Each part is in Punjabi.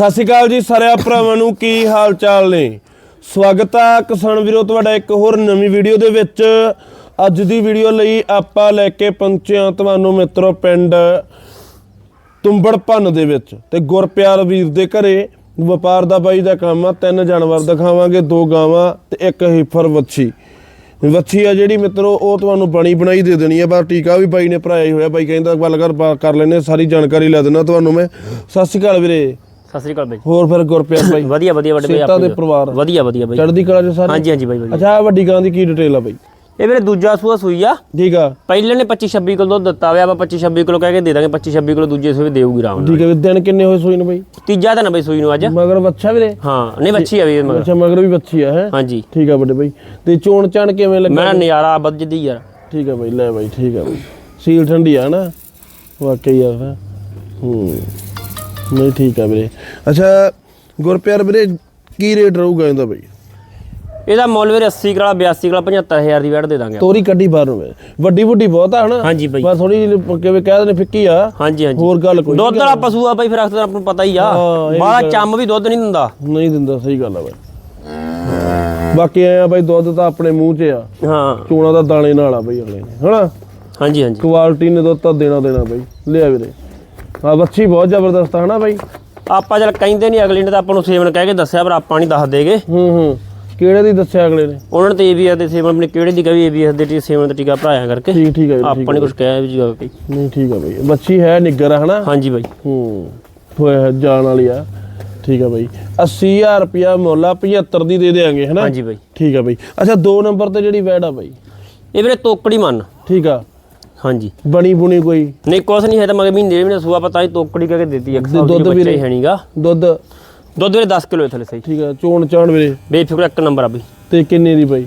ਸਤਿ ਸ਼੍ਰੀ ਅਕਾਲ ਜੀ ਸਾਰਿਆਂ ਭਰਾਵਾਂ ਨੂੰ, ਕੀ ਹਾਲ ਚਾਲ ਨੇ? ਸਵਾਗਤ ਆ ਕਿਸਾਨ ਵੀਰੋ, ਤੁਹਾਡਾ ਇੱਕ ਹੋਰ ਨਵੀਂ ਵੀਡੀਓ ਦੇ ਵਿੱਚ। ਅੱਜ ਦੀ ਵੀਡੀਓ ਲਈ ਆਪਾਂ ਲੈ ਕੇ ਪਹੁੰਚੇ ਹਾਂ ਤੁਹਾਨੂੰ ਮਿੱਤਰੋ ਪਿੰਡ ਤੁੰਬੜ ਭੰਨ ਦੇ ਵਿੱਚ ਤੇ ਗੁਰਪਿਆਰ ਵੀਰ ਦੇ ਘਰੇ। ਵਪਾਰ ਦਾ ਬਾਈ ਦਾ ਕੰਮ ਆ, ਤਿੰਨ ਜਾਨਵਰ ਦਿਖਾਵਾਂਗੇ, ਦੋ ਗਾਵਾਂ ਤੇ ਇੱਕ ਹੀਫਰ ਵੱਛੀ। ਵੱਛੀ ਆ ਜਿਹੜੀ ਮਿੱਤਰੋ, ਉਹ ਤੁਹਾਨੂੰ ਬਣੀ ਬਣਾਈ ਦੇ ਦੇਣੀ ਆ ਬਸ ਟੀਕਾ ਵੀ ਬਾਈ ਨੇ ਭਰਾਇਆ ਹੀ ਹੋਇਆ। ਬਾਈ ਕਹਿੰਦਾ, ਗੱਲ ਕਰ ਬਾ- ਕਰ ਲੈਨੇ ਸਾਰੀ ਜਾਣਕਾਰੀ ਲੈ ਦੇਣਾ ਤੁਹਾਨੂੰ ਮੈਂ। ਸਤਿ ਸ਼੍ਰੀ ਅਕਾਲ ਵੀਰੇ। ਸਤਿ ਸ੍ਰੀ ਅਕਾਲ ਬਾਈ ਹੋਰ ਫਿਰ ਗੁਰਪਿਆਰ ਬਾਈ ਵਧੀਆ ਵਧੀਆ ਵੱਡੇ ਬਾਈ ਦੇ ਆਪਣੇ ਪਰਿਵਾਰ। ਵਧੀਆ ਵਧੀਆ ਬਾਈ ਚੜ੍ਹਦੀ ਕਲਾ ਚ ਸਾਰੇ? ਹਾਂਜੀ ਹਾਂਜੀ ਬਾਈ ਵਧੀਆ। ਅੱਛਾ ਵੱਡੀ ਗਾਂ ਦੀ ਕੀ ਡਿਟੇਲ ਆ ਬਾਈ? ਇਹ ਵੀਰੇ ਦੂਜਾ ਸੂਆ ਸੂਈ ਆ। ਠੀਕ ਆ। ਪਹਿਲੇ ਨੇ 25 26 ਕਿਲੋ ਦੁੱਧ ਦਿੱਤਾ ਹੋਇਆ ਆਪਾਂ 25 26 ਕਿਲੋ ਕਹਿ ਕੇ ਦੇ ਦਾਂਗੇ 25 26 ਕਿਲੋ ਦੂਜੇ ਸੂਏ ਦੇਊਗੀ ਨਾਲ। ਠੀਕ ਹੈ ਦਿਨ ਕਿੰਨੇ ਹੋਏ ਸੂਈ ਨੂੰ ਬਾਈ? ਤੀਜਾ ਤਾਂ ਨਾ ਬਾਈ ਸੂਈ ਨੂੰ ਅੱਜ। ਮਗਰ ਬੱਚਾ ਵੀਰੇ? ਹਾਂ ਨਹੀਂ ਬੱਚੀ ਆ ਵੀ ਮਗਰ। ਅੱਛਾ ਮਗਰ ਵੀ ਬੱਚੀ ਆ ਹੈ? ਹਾਂਜੀ। ਠੀਕ ਆ ਵੱਡੇ ਬਾਈ। ਤੇ ਚੋਣ ਚਾਣ ਕਿਵੇਂ ਲੱਗਾ? ਮੈਂ ਨਜ਼ਾਰਾ ਵੱਜਦੀ ਯਾਰ ਠੀਕ ਆ ਬਾਈ ਲੈ ਬਾਈ ਠੀਕ ਆ ਬਾਈ। ਸੀਲ ਠੰਡੀ ਆ ਨਾ ਵਾਕਈ ਆ ਹੂੰ। ਨਹੀਂ ਠੀਕ ਆ ਵੀਰੇ। ਅੱਛਾ ਗੁਰਪਿਆਰ ਵੀਰੇ ਕੀ ਰੇਟ ਰਹੂਗਾ ਇਹਦਾ ਬਾਈ? ਇਹਦਾ ਮੁੱਲ ਵੀਰੇ 80 ਕਿਲਾ 82 ਕਿਲਾ 75000 ਦੀ ਵੈਟ ਦੇ ਦਾਂਗੇ ਤੋਰੀ ਕੱਢੀ ਬਾਹਰੋਂ ਵੇ ਵੱਡੀ ਵੱਡੀ ਬਹੁਤ ਆ ਹਨਾ? ਹਾਂਜੀ ਬਾਈ। ਬਸ ਥੋੜੀ ਜਿਹੀ ਕਿਵੇਂ ਕਹਿ ਦਿੰਦੇ ਫਿੱਕੀ ਆ। ਹਾਂਜੀ ਹਾਂਜੀ। ਹੋਰ ਗੱਲ ਕੋਈ ਦੁੱਧ ਵਾਲਾ ਪਸ਼ੂ ਆ ਬਾਈ ਫਿਰ ਅਕਸਰ ਆਪਾਂ ਨੂੰ ਪਤਾ ਹੀ ਆ। ਹਾਂ, ਇਹ ਬਾਹਲਾ ਚੰਮ ਵੀ ਦੁੱਧ ਨਹੀਂ ਦਿੰਦਾ। ਨਹੀਂ ਦਿੰਦਾ ਸਹੀ ਗੱਲ ਆ ਬਾਈ। ਬਾਕੀ ਐ ਆ ਬਾਈ ਦੁੱਧ ਤਾਂ ਆਪਣੇ ਮੂੰਹ 'ਚ ਆ। ਹਾਂ। ਚੋਣਾ ਦਾ ਦਾਣੇ ਨਾਲ ਆ ਬਾਈ ਅਗਲੇ ਨੇ ਹਨਾ? ਹਾਂਜੀ ਹਾਂਜੀ। ਕੁਆਲਿਟੀ ਨੇ ਦੁੱਧ ਤਾਂ ਦੇਣਾ ਦੇਣਾ ਬਾਈ। ਲਿਆ ਵੀਰੇ। ਆ ਬੱਚੀ ਬਹੁਤ ਜ਼ਬਰਦਸਤ ਆ ਹਨਾ ਬਾਈ? ਆਪਾਂ ਚਲ ਕਹਿੰਦੇ ਨਹੀਂ ਅਗਲੇ ਨੇ ਤਾਂ ਆਪਾਂ ਨੂੰ ਸੇਵਨ ਕਹਿ ਕੇ ਦੱਸਿਆ ਪਰ ਆਪਾਂ ਨਹੀਂ ਦੱਸ ਦੇਗੇ ਹੂੰ ਹੂੰ। ਕਿਹੜੇ ਦੀ ਦੱਸਿਆ ਅਗਲੇ ਨੇ? ਉਹਨਾਂ ਨੇ ਤੇ ਏਬੀਐਸ ਦੇ ਸੇਵਨ ਆਪਣੇ ਕਿਹੜੇ ਦੀ ਕਹੀ ਏਬੀਐਸ ਦੇ ਟੀ ਸੇਵਨ ਦਾ ਟੀਕਾ ਭਰਾਇਆ ਕਰਕੇ। ਠੀਕ ਠੀਕ ਹੈ ਠੀਕ ਆਪਾਂ ਨੇ ਕੁਝ ਕਿਹਾ ਵੀ ਜੀ ਕੋਈ ਨਹੀਂ ਠੀਕ ਆ ਬਾਈ। ਬੱਚੀ ਹੈ ਨਿੱਗਰ ਆ ਹਨਾ? ਹਾਂਜੀ ਬਾਈ। ਹੂੰ। ਹੋਇਆ ਜਾਣ ਵਾਲੀ ਆ। ਠੀਕ ਆ ਬਾਈ। 80000 ਰੁਪਿਆ ਮੁੱਲ ਆ 75 ਦੀ ਦੇ ਦੇਾਂਗੇ ਹਨਾ? ਹਾਂਜੀ ਬਾਈ। ਠੀਕ ਆ ਬਾਈ। ਅੱਛਾ ਦੋ ਨੰਬਰ ਤੇ ਜਿਹੜੀ ਵੈੜ ਆ ਬਾਈ? ਇਹ ਵੀਰੇ ਤੋਕੜੀ ਮੰਨ। ਠੀਕ ਆ। ਹਾਂਜੀ। ਬਣੀ ਬੁਣੀ ਕੋਈ? ਨਹੀਂ ਕੁਛ ਨਹੀਂ ਹੈ ਤਾਂ ਮਗੇ ਮਹੀਨੇ ਮਹੀਨੇ ਸੂਆ ਪਤਾ ਹੀ ਤੋਕੜੀ ਕਹਿ ਕੇ ਦਿੱਤੀ ਇੱਕ ਸਾਲ ਦੁੱਧ ਵੀਰੇ? ਹੀ ਨਹੀਂਗਾ ਦੁੱਧ? ਦੁੱਧ ਵੀਰੇ 10 ਕਿਲੋ ਥਲੇ ਸਹੀ। ਠੀਕ ਆ ਚੋਣ ਚਾਣ ਵੀਰੇ? ਬੇਫਿਕਰ ਇੱਕ ਨੰਬਰ ਆ ਬਈ। ਤੇ ਕਿੰਨੇ ਦੀ ਬਾਈ?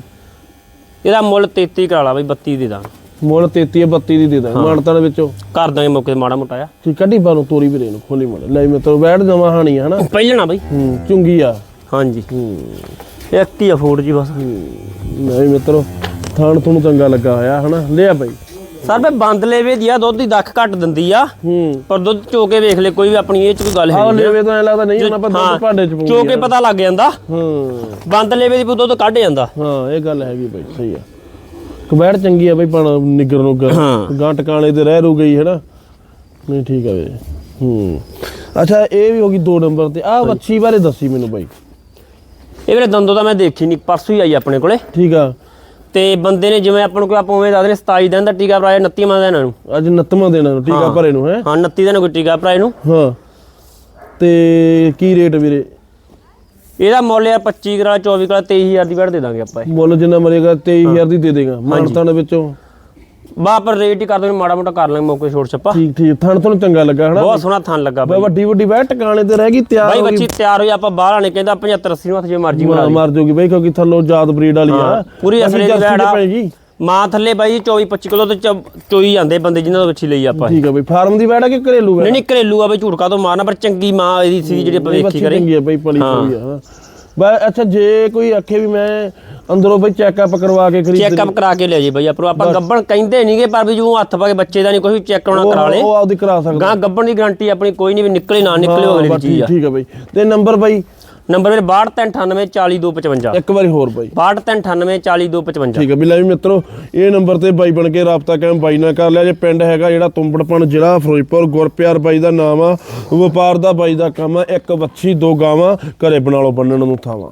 ਇਹਦਾ ਮੁੱਲ 33 ਕਰਾ ਲਾ ਬਈ 32 ਦੇ ਦਾਂ ਮੁੱਲ 33 32 ਦੀ ਦੇ ਦਾਂ ਮਾਨਤਾਂ ਦੇ ਵਿੱਚੋਂ? ਕਰ ਦਾਂਗੇ ਮੌਕੇ ਮਾੜਾ ਮੋਟਾ ਆ। ਠੀਕ ਕੱਢੀ ਬਾਹਰੋਂ ਤੋਰੀ ਵੀਰੇ ਨੂੰ ਖੋਲੀ ਮੜ ਲੈ ਮੈਂ ਤੋ ਵੈੜ ਜਮਾ ਹਾਣੀ ਹਨਾ? ਪਹਿਲਣਾ ਬਈ। ਹੂੰ ਚੁੰਗੀ ਆ। ਹਾਂਜੀ। ਹੂੰ। ਇੱਕ ਹੀ ਆ ਫੂਡ ਜੀ ਬਸ। ਨਹੀਂ ਮਿੱਤਰੋ ਥਾਣ ਤੁਹਾਨੂੰ ਚੰਗਾ ਲੱਗਾ ਹੋਇਆ ਹਨਾ? ਲਿਆ ਬਾਈ। ਸਰ ਬਈ ਬੰਦ ਲੇਵੇ ਦੀ ਆ ਦੁੱਧ ਦੀ ਦੱਖ ਘੱਟ ਦਿੰਦੀ ਆ। ਹੂੰ। ਪਰ ਦੁੱਧ ਚੋ ਕੇ ਵੇਖ ਲੈ ਕੋਈ ਵੀ ਆਪਣੀ ਇਹ ਚ ਕੋਈ ਗੱਲ ਹੈ ਆਹ ਲੈਵੇ ਤਾਂ ਐ ਲੱਗਦਾ ਨਹੀਂ ਹੁਣ ਆਪਾਂ ਦੁੱਧ ਭਾਂਡੇ ਚ ਪਾਉਂਦੇ ਚੋ ਕੇ ਪਤਾ ਲੱਗ ਜਾਂਦਾ। ਹਾਂ। ਬੰਦ ਲੇਵੇ ਦੀ ਦੁੱਧ ਕੱਢ ਜਾਂਦਾ। ਹਾਂ ਇਹ ਗੱਲ ਹੈਗੀ ਬਾਈ ਸਹੀ ਆ। ਕਬੈੜ ਚੰਗੀ ਆ ਬਈ ਪਾਣਾ ਨਿਗਰ ਨੂੰ। ਗਾਂ ਟਿਕਾਣੇ ਤੇ ਰਹਿ ਰੂ ਗਈ ਹੈ ਨਾ ਨਹੀਂ ਠੀਕ ਆ ਵੀਰੇ ਹੂੰ। ਅੱਛਾ ਇਹ ਵੀ ਹੋ ਗਈ ਦੋ ਨੰਬਰ ਤੇ। ਆਹ ਵੱਛੀ ਬਾਰੇ ਦੱਸੀ ਮੈਨੂੰ ਬਾਈ। ਇਹ ਵੀਰੇ ਦੰਦੋ ਤਾਂ ਮੈਂ ਦੇਖੀ ਨਹੀਂ ਪਰਸੋਂ ਹੀ ਆਈ ਆਪਣੇ ਕੋਲੇ। ਠੀਕ ਆ। ਤੇ ਬੰਦੇ ਨੇ ਜਿਵੇਂ ਆਪਾਂ ਨੂੰ ਕੋਈ ਆਪਾਂ ਉਵੇਂ ਦੱਸਦੇ ਨੇ 27 ਦਿਨ ਦਾ ਟੀਕਾ ਭਰਾਇਆ 29 ਮਾਹ ਦਾ ਇਹਨਾਂ ਨੂੰ। ਅੱਜ ਨਤਮਾ ਦੇਣਾ ਨੂੰ ਟੀਕਾ ਭਰੇ ਨੂੰ ਹੈ? ਹਾਂ 29 ਦਿਨ ਕੋਈ ਟੀਕਾ ਭਰਾਇਆ ਨੂੰ। ਹਾਂ। ਤੇ ਕੀ ਰੇਟ ਵੀਰੇ? ਇਹਦਾ ਮੁੱਲ ਆ 25 ਕਰਾ 24 ਕਰਾ 23000 ਦੀ ਵੜ ਦੇ ਦਾਂਗੇ ਆਪਾਂ ਇਹ। ਮੁੱਲ ਜਿੰਨਾ ਮਰੇਗਾ 23000 ਦੀ ਦੇ ਦੇਗਾ ਮਾਨਤਾਂ ਦੇ ਵਿੱਚੋਂ। ਬਾ ਪਰ ਰੇਟ ਹੀ ਕਰ ਦੋ ਮਾੜਾ ਮੋਟਾ ਕਰ ਲਾਂਗੇ ਮੌਕੇ ਛੋੜ ਛੱਪਾ। ਠੀਕ ਠੀਕ ਥਣ ਤੁਹਾਨੂੰ ਚੰਗਾ ਲੱਗਾ ਹਨਾ? ਬਹੁਤ ਸੋਹਣਾ ਥਣ ਲੱਗਾ ਬਈ। ਵੱਡੀ ਵੱਡੀ ਬੈ ਟਿਕਾਣੇ ਤੇ ਰਹਿ ਗਈ ਤਿਆਰ ਬਾਈ ਬੱਚੀ ਤਿਆਰ ਹੋਈ ਆਪਾਂ ਬਾਹਰ ਆਣੇ ਕਹਿੰਦਾ 75 80 ਨੂੰ ਹੱਥ ਜੇ ਮਰਜ਼ੀ ਮਰ ਮਰ ਜੂਗੀ ਬਈ ਕਿਉਂਕਿ ਥੱਲੋਂ ਜਾਤ ਬਰੀਡ ਵਾਲੀ ਆ। ਪੂਰੀ ਅਸਲੇ ਤੇ ਆ। ਮਾਂ ਥੱਲੇ ਬਾਈ 24 25 ਕਿਲੋ ਤੇ ਚੋਈ ਜਾਂਦੇ ਬੰਦੇ ਜਿਨ੍ਹਾਂ ਤੋਂ ਬੱਚੀ ਲਈ ਆਪਾਂ। ਠੀਕ ਆ ਬਈ ਫਾਰਮ ਦੀ ਬੈੜ ਆ ਕਿ ਘਰੇਲੂ ਹੈ ਨਹੀਂ ਨਹੀਂ ਘਰੇਲੂ ਆ ਬਈ ਝੂਟਕਾ ਤੋਂ ਮਾਰਨਾ ਪਰ ਚੰਗੀ ਮਾਂ ਇਹਦੀ ਸੀ ਜਿਹੜੀ ਆਪਾਂ ਵੇਖੀ ਕਰੇ। ਚੰਗੀ ਆ ਬਈ ਪਲੀ ਪਲੀ ਆ ਹਾਂ। ਬਈ ਅੱਛਾ ਜੇ ਕੋਈ ਆਖੇ ਵੀ ਮੈਂ ਅੰਦਰੋਂ ਬਈ ਚੈੱਕਅਪ ਕਰਵਾ ਕੇ ਖਰੀਦ ਚੈੱਕਅਪ ਕਰਾ ਕੇ ਲੈ ਜੇ ਬਈ ਆਪਾਂ ਆਪਾਂ ਗੱਬਣ ਕਹਿੰਦੇ ਨਹੀਂਗੇ ਪਰ ਵੀ ਜੋ ਹੱਥ ਪਾ ਕੇ ਬੱਚੇ ਦਾ ਨਹੀਂ ਕੋਈ ਚੈੱਕ ਕਰਾਉਣਾ ਕਰਾ ਲੇ। ਉਹ ਆਪਦੀ ਕਰਾ ਸਕਦਾ। ਗਾਂ ਗੱਬਣ ਦੀ ਗਾਰੰਟੀ ਆਪਣੀ ਕੋਈ ਨਹੀਂ ਵੀ ਨਿਕਲੇ ਨਾ ਨਿਕਲੇ ਅਗਲੀ ਬਸ ਚੀਜ਼ ਆ। ਠੀਕ ਆ ਬਈ। ਤੇ ਨੰਬਰ ਬਈ? ਨੰਬਰ ਮੇਰੇ 6298 ਇੱਕ ਵਾਰੀ ਹੋਰ ਬਈ। 6298 ਠੀਕ ਆ ਵੀ ਲੈ ਵੀ ਮਿੱਤਰੋ ਇਹ ਨੰਬਰ ਤੇ ਬਾਈ ਬਣ ਕੇ ਰਾਬਤਾ ਕਾਇਮ ਬਾਈ ਨਾਲ ਕਰ ਲਿਆ। ਜੇ ਪਿੰਡ ਹੈਗਾ ਜਿਹੜਾ ਤੁੰਬੜਪਣ ਜ਼ਿਲ੍ਹਾ ਫਿਰੋਜ਼ਪੁਰ ਗੁਰਪਿਆਰ ਬਾਈ ਦਾ ਨਾਮ ਆ ਵਪਾਰ ਦਾ ਬਾਈ ਦਾ ਕੰਮ ਆ ਇੱਕ ਵੱਛੀ ਦੋ ਗਾਵਾਂ ਘਰੇ ਬਣਾ ਲਓ ਬੰਨਣ ਨੂੰ ਥਾਵਾਂ।